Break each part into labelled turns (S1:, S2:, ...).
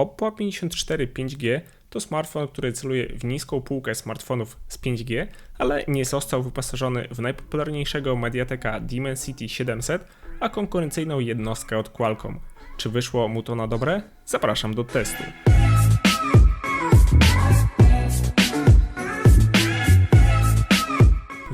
S1: Oppo 54 5G to smartfon, który celuje w niską półkę smartfonów z 5G, ale nie został wyposażony w najpopularniejszego Mediateka Dimensity 700, a konkurencyjną jednostkę od Qualcomm. Czy wyszło mu to na dobre? Zapraszam do testu.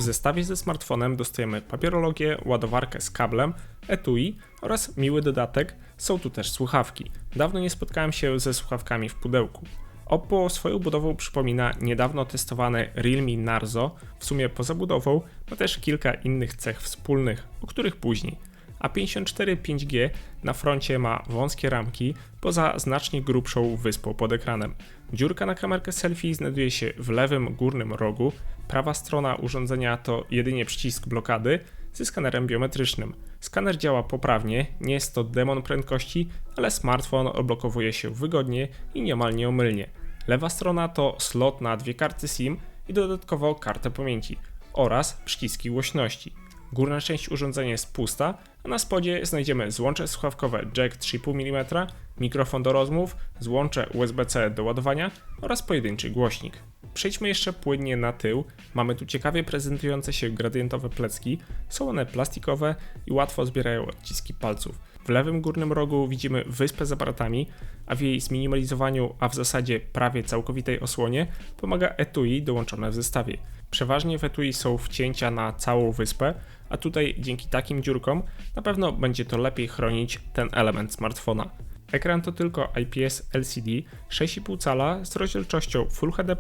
S1: Zestawie ze smartfonem dostajemy papierologię, ładowarkę z kablem, etui oraz miły dodatek, są tu też słuchawki. Dawno nie spotkałem się ze słuchawkami w pudełku. Oppo swoją budową przypomina niedawno testowany Realme Narzo, w sumie poza budową ma też kilka innych cech wspólnych, o których później. A 54 5G na froncie ma wąskie ramki, poza znacznie grubszą wyspą pod ekranem. Dziurka na kamerkę selfie znajduje się w lewym górnym rogu, prawa strona urządzenia to jedynie przycisk blokady ze skanerem biometrycznym. Skaner działa poprawnie, nie jest to demon prędkości, ale smartfon odblokowuje się wygodnie i niemal nieomylnie. Lewa strona to slot na dwie karty SIM i dodatkowo kartę pamięci oraz przyciski głośności. Górna część urządzenia jest pusta, a na spodzie znajdziemy złącze słuchawkowe jack 3,5 mm, mikrofon do rozmów, złącze USB-C do ładowania oraz pojedynczy głośnik. Przejdźmy jeszcze płynnie na tył. Mamy tu ciekawie prezentujące się gradientowe plecki. Są one plastikowe i łatwo zbierają odciski palców. W lewym górnym rogu widzimy wyspę z aparatami, a w jej zminimalizowaniu, a w zasadzie prawie całkowitej osłonie pomaga etui dołączone w zestawie. Przeważnie w etui są wcięcia na całą wyspę, a tutaj dzięki takim dziurkom na pewno będzie to lepiej chronić ten element smartfona. Ekran to tylko IPS LCD 6,5 cala z rozdzielczością Full HD+,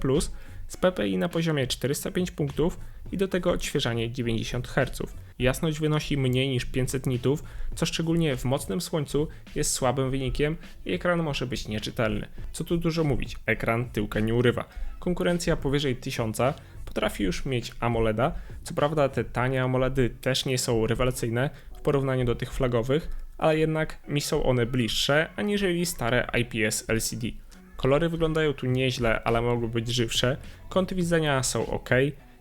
S1: z PPI na poziomie 405 punktów i do tego odświeżanie 90 Hz. Jasność wynosi mniej niż 500 nitów, co szczególnie w mocnym słońcu jest słabym wynikiem i ekran może być nieczytelny. Co tu dużo mówić, ekran tyłka nie urywa. Konkurencja powyżej 1000 potrafi już mieć AMOLEDa, co prawda te tanie AMOLEDy też nie są rewelacyjne w porównaniu do tych flagowych, ale jednak mi są one bliższe aniżeli stare IPS LCD. Kolory wyglądają tu nieźle, ale mogły być żywsze, kąty widzenia są ok,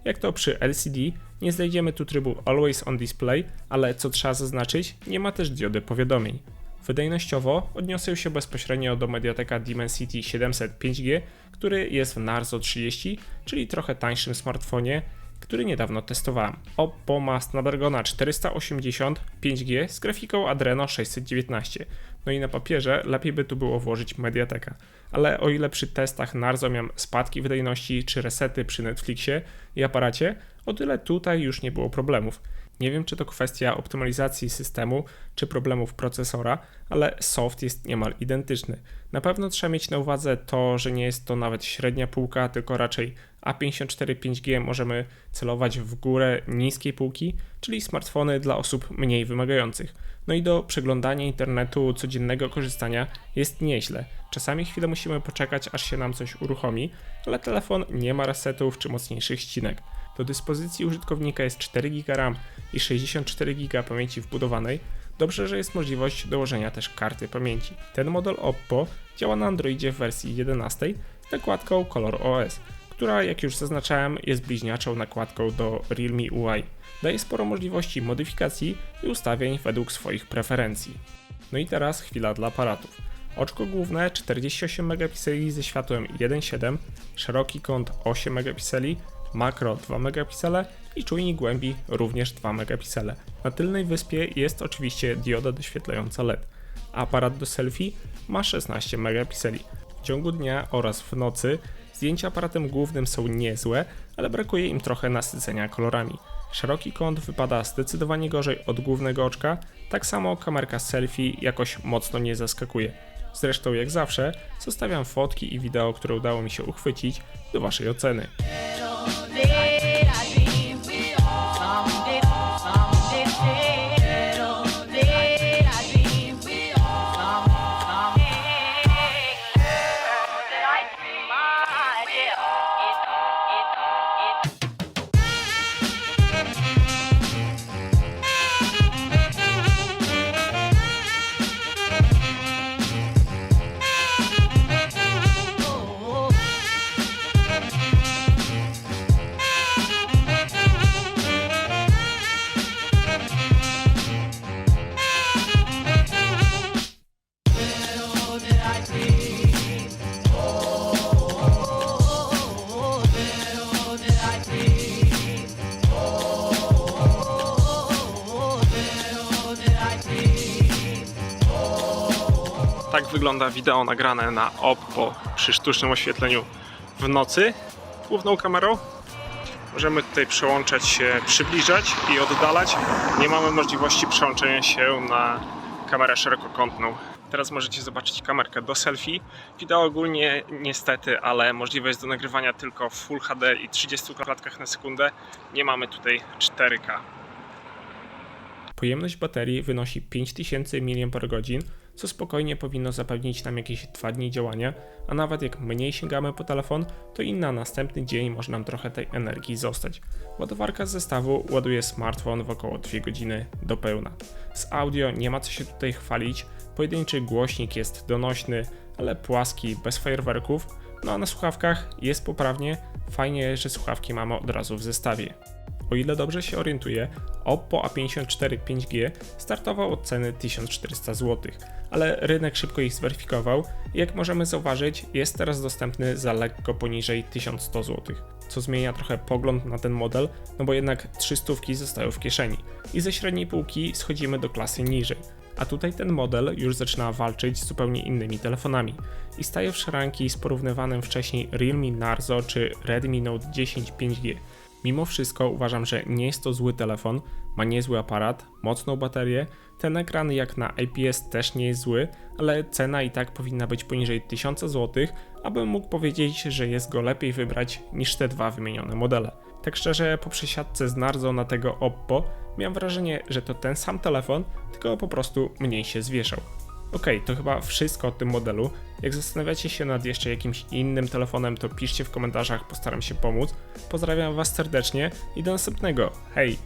S1: jak to przy LCD nie znajdziemy tu trybu Always on Display, ale co trzeba zaznaczyć, nie ma też diody powiadomień. Wydajnościowo odniosę się bezpośrednio do Mediateka Dimensity 700 5G, który jest w Narzo 30, czyli trochę tańszym smartfonie, który niedawno testowałem. Oppo ma Snapdragona 480 5G z grafiką Adreno 619. No i na papierze lepiej by tu było włożyć Mediateka. Ale o ile przy testach Narzo miałem spadki wydajności czy resety przy Netflixie i aparacie, o tyle tutaj już nie było problemów. Nie wiem, czy to kwestia optymalizacji systemu, czy problemów procesora, ale soft jest niemal identyczny. Na pewno trzeba mieć na uwadze to, że nie jest to nawet średnia półka, tylko raczej A54 5G możemy celować w górę niskiej półki, czyli smartfony dla osób mniej wymagających. No i do przeglądania internetu, codziennego korzystania jest nieźle. Czasami chwilę musimy poczekać, aż się nam coś uruchomi, ale telefon nie ma resetów czy mocniejszych ścinek. Do dyspozycji użytkownika jest 4 GB RAM i 64 GB pamięci wbudowanej. Dobrze, że jest możliwość dołożenia też karty pamięci. Ten model Oppo działa na Androidzie w wersji 11 z nakładką Color OS, która jak już zaznaczałem jest bliźniaczą nakładką do Realme UI. Daje sporo możliwości modyfikacji i ustawień według swoich preferencji. No i teraz chwila dla aparatów. Oczko główne 48 megapikseli ze światłem 1.7, szeroki kąt 8 megapikseli, makro 2 megapiksele i czujnik głębi również 2 megapiksele. Na tylnej wyspie jest oczywiście dioda doświetlająca LED. Aparat do selfie ma 16 megapikseli. W ciągu dnia oraz w nocy zdjęcia aparatem głównym są niezłe, ale brakuje im trochę nasycenia kolorami. Szeroki kąt wypada zdecydowanie gorzej od głównego oczka, tak samo kamerka selfie jakoś mocno nie zaskakuje. Zresztą jak zawsze zostawiam fotki i wideo, które udało mi się uchwycić do Waszej oceny. Tak wygląda wideo nagrane na Oppo przy sztucznym oświetleniu w nocy główną kamerą. Możemy tutaj przełączać się, przybliżać i oddalać. Nie mamy możliwości przełączenia się na kamerę szerokokątną. Teraz możecie zobaczyć kamerkę do selfie. Wideo ogólnie niestety, ale możliwe jest do nagrywania tylko w Full HD i 30 klatkach na sekundę. Nie mamy tutaj 4K. Pojemność baterii wynosi 5000 mAh, co spokojnie powinno zapewnić nam jakieś 2 dni działania, a nawet jak mniej sięgamy po telefon, to i na następny dzień może nam trochę tej energii zostać. Ładowarka z zestawu ładuje smartfon w około 2 godziny do pełna. Z audio nie ma co się tutaj chwalić, pojedynczy głośnik jest donośny, ale płaski, bez fajerwerków, no a na słuchawkach jest poprawnie, fajnie, że słuchawki mamy od razu w zestawie. O ile dobrze się orientuję, Oppo A54 5G startował od ceny 1400 zł, ale rynek szybko ich zweryfikował i jak możemy zauważyć, jest teraz dostępny za lekko poniżej 1100 zł. Co zmienia trochę pogląd na ten model, no bo jednak 300 zostają w kieszeni i ze średniej półki schodzimy do klasy niżej. A tutaj ten model już zaczyna walczyć z zupełnie innymi telefonami i staje w szranki z porównywanym wcześniej Realme Narzo czy Redmi Note 10 5G. Mimo wszystko uważam, że nie jest to zły telefon, ma niezły aparat, mocną baterię, ten ekran jak na IPS też nie jest zły, ale cena i tak powinna być poniżej 1000 zł, abym mógł powiedzieć, że jest go lepiej wybrać niż te dwa wymienione modele. Tak szczerze, po przesiadce z Narzo na tego Oppo, miałem wrażenie, że to ten sam telefon, tylko po prostu mniej się zwieszał. Okej, to chyba wszystko o tym modelu. Jak zastanawiacie się nad jeszcze jakimś innym telefonem, to piszcie w komentarzach, postaram się pomóc. Pozdrawiam Was serdecznie i do następnego. Hej!